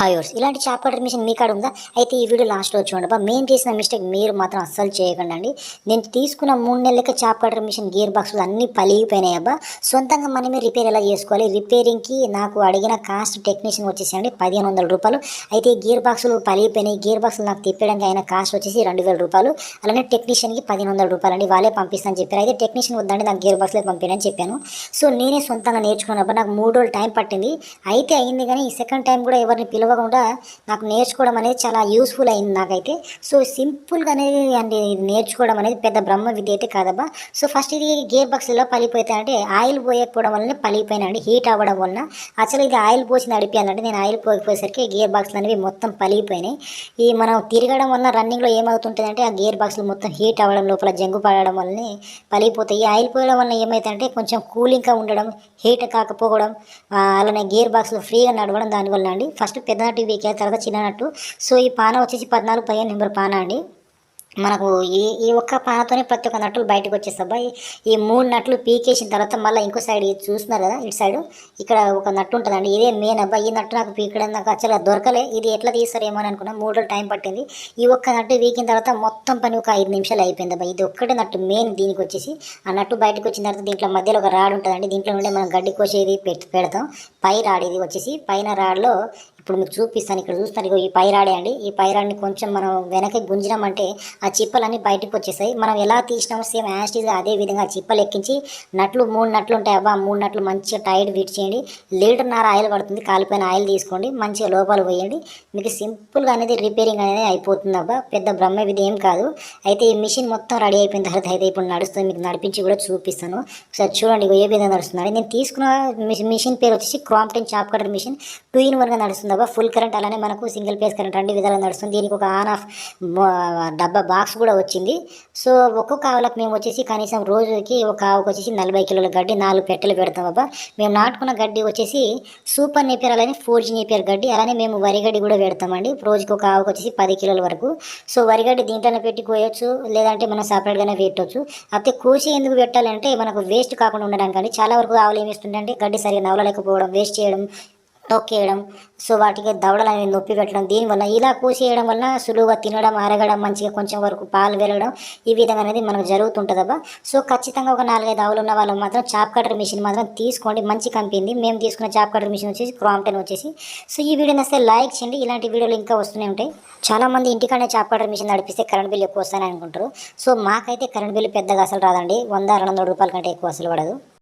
Hi ఇలాంటి chop machine మీ కాడ ఉందా? అయితే ఈ వీడియో లాస్ట్లో చూడండి. బా మేము చేసిన మిస్టేక్ మీరు మాత్రం అస్సలు చేయకండి అండి. నేను తీసుకున్న మూడు నెలలకి చాప్ మిషన్ గేర్ బాక్స్లు అన్నీ పలిగిపోయినాయి అబ్బా. సొంతంగా మనమే రిపేర్ ఎలా చేసుకోవాలి? రిపేరింగ్కి నాకు అడిగిన కాస్ట్ టెక్నీషియన్ వచ్చేసండి పదిహేను వందల రూపాయలు. అయితే ఈ గేర్ బాక్సులు పలిగిపోయినాయి. గేర్ బాక్సులు నాకు తిప్పడానికి అయిన కాస్ట్ వచ్చేసి రెండు వేల రూపాయలు. అలానే టెక్నీషియన్కి పదిహేను వందల రూపాయలు అండి వాళ్ళే పంపిస్తానని చెప్పారు. అయితే టెక్నీషియన్ వద్దండి నాకు గేర్ బాక్స్లో పంపించని చెప్పాను. సో నేనే సొంతంగా నేర్చుకున్నప్పుడు నాకు మూడు రోజులు టైం పట్టింది. అయితే అయింది కానీ ఈ సెకండ్ టైం కూడా ఎవరిని పిలవకుండా నాకు నేర్చుకోవడం అనేది చాలా యూస్ఫుల్ అయింది నాకైతే. సో సింపుల్గా అనేది అండి నేర్చుకోవడం అనేది పెద్ద బ్రహ్మ విద్య అయితే కాదబ్బా. సో ఫస్ట్ ఇది గేర్ బాక్స్లో పలిపోతాయంటే ఆయిల్ పోయకపోవడం వల్లనే పలిగిపోయినండి హీట్ అవ్వడం వలన. అసలు ఇది ఆయిల్ పోసి నడిపానంటే నేను ఆయిల్ పోయిపోయేసరికి గేర్ బాక్స్లు అనేవి మొత్తం పలిగిపోయినాయి ఈ మనం తిరగడం వల్ల రన్నింగ్లో ఏమవుతుంటుందంటే ఆ గేర్ బాక్స్లు మొత్తం హీట్ అవ్వడం లోపల జంగు పడడం వల్లనే పలిగిపోతాయి ఆయిల్ పోయడం వల్ల ఏమవుతుందంటే కొంచెం కూలింగ్గా ఉండడం హీట్ కాకపోవడం అలానే గేర్ బాక్స్లు ఫ్రీగా నడవడం దానివల్ల అండి. ఫస్ట్ పెద్ద నట్టు వీకే తర్వాత చిన్న నట్టు సో ఈ పాన వచ్చేసి పద్నాలుగు పదిహేను నెంబర్ పాన అండి. మనకు ఈ ఈ ఒక్క పానతోనే ప్రతి ఒక్క నట్లు బయటకు వచ్చేస్తాబ్బా ఈ- ఈ మూడు నట్లు పీకేసిన తర్వాత మళ్ళీ ఇంకో సైడ్ ఇది చూస్తున్నారు కదా ఇటు సైడ్. ఇక్కడ ఒక నట్టు ఉంటుందండి ఇదే మెయిన్ అబ్బా ఈ నట్టు నాకు పీకడం నాకు అసలు దొరకలే ఇది ఎట్లా తీస్తారేమో అని అనుకున్నా. మూడు రోజులు టైం పట్టింది. ఈ ఒక్క నట్టు వీకిన తర్వాత మొత్తం పని ఒక ఐదు నిమిషాలు అయిపోయింది అబ్బా. ఇది ఒక్కటే నట్టు మెయిన్ దీనికి వచ్చేసి. ఆ నట్టు బయటకు వచ్చిన తర్వాత దీంట్లో మధ్యలో ఒక రాడ్ ఉంటుందండి దీంట్లో నుండి మనం గడ్డి కోసేది పెడతాం. పై రాడ్ ఇది వచ్చేసి పైన రాడ్లో ఇప్పుడు మీకు చూపిస్తాను ఇక్కడ చూస్తారు ఇగో ఈ పైరాడే అండి. ఈ పైరాడిని కొంచెం మనం వెనక్కి గుంజినామంటే ఆ చిప్పలన్నీ బయటకు వచ్చేసాయి మనం ఎలా తీసినామో సేమ్ యాస్టీజ్గా అదే విధంగా చిప్పలు ఎక్కించి నట్లు మూడు నట్లు ఉంటాయి. అబ్బా మూడు నట్లు మంచిగా టైట్ ఫిట్ చేయండి. లీటర్న్నర ఆయిల్ పడుతుంది. కాలిపోయిన ఆయిల్ తీసుకోండి. మంచిగా లోపల పోయండి. మీకు సింపుల్గా అనేది రిపేరింగ్ అనేది అయిపోతుంది అబ్బా. పెద్ద బ్రహ్మ ఇది ఏం కాదు. అయితే ఈ మిషన్ మొత్తం రెడీ అయిపోయిన తర్వాత అయితే ఇప్పుడు నడుస్తుంది. మీకు నడిపించి కూడా చూపిస్తాను. ఒకసారి చూడండి ఇగో ఏ విధంగా నడుస్తుంది నేను తీసుకున్న మిషన్ మిషన్ పేరు వచ్చేసి Crompton chaff cutter machine two in వన్గా నడుస్తుంది. అబ్బా ఫుల్ కరెంట్ అలానే మనకు సింగిల్ ఫేస్ కరెంట్ రెండు విధాలుగా నడుస్తుంది. దీనికి ఒక ఆన్ ఆఫ్ డబ్బా బాక్స్ కూడా వచ్చింది. సో ఒక్కొక్క ఆవులకు మేము వచ్చేసి కనీసం రోజుకి ఒక ఆవుకు వచ్చేసి నలభై కిలోల గడ్డి నాలుగు పెట్టెలు పెడతాం అబ్బా మేము నాటుకున్న గడ్డి వచ్చేసి సూపర్ నేపియర్ అలానే ఫోర్ జీ నేపియర్ గడ్డి అలానే మేము వరిగడ్డి కూడా పెడతామండి. రోజుకి ఒక ఆవుకు వచ్చేసి పది కిలోల వరకు. సో వరిగడ్డి దీంట్లోనే పెట్టి కోయొచ్చు లేదంటే మనం సపరేట్గానే పెట్టవచ్చు అయితే కోసి ఎందుకు పెట్టాలంటే మనకు వేస్ట్ కాకుండా ఉండడానికి చాలా వరకు ఆవులు ఏమి ఇస్తుందంటే గడ్డి సరిగా నవలలేకపోవడం వేస్ట్ చేయడం తొక్కేయడం సో వాటికి దవడలు అనేది నొప్పి పెట్టడం దీనివల్ల ఇలా కోసేయడం వల్ల సులువుగా తినడం అరగడం మంచిగా కొంచెం వరకు పాలు పెరగడం ఈ విధంగా అనేది మనకు జరుగుతుంటుందబ్బా సో ఖచ్చితంగా ఒక నాలుగైదు ఆవులు ఉన్న వాళ్ళు మాత్రం చాప్ కటర్ మిషన్ మాత్రం తీసుకోండి మంచి కంపెనీ మేము తీసుకున్న చాప్ కటర్ మిషన్ వచ్చేసి క్రాంప్టన్ వచ్చేసి. సో ఈ వీడియో నచ్చితే లైక్ చేయండి ఇలాంటి వీడియోలు ఇంకా వస్తూనే ఉంటాయి. చాలామంది ఇంటికాడే చాప్ కటర్ మిషన్ నడిపిస్తే కరెంట్ బిల్ ఎక్కువ వస్తాయని అనుకుంటారు. సో మాకైతే కరెంట్ బిల్ పెద్దగా అసలు రాదండి వంద రెండు వందల రూపాయల కంటే ఎక్కువ అసలు పడదు.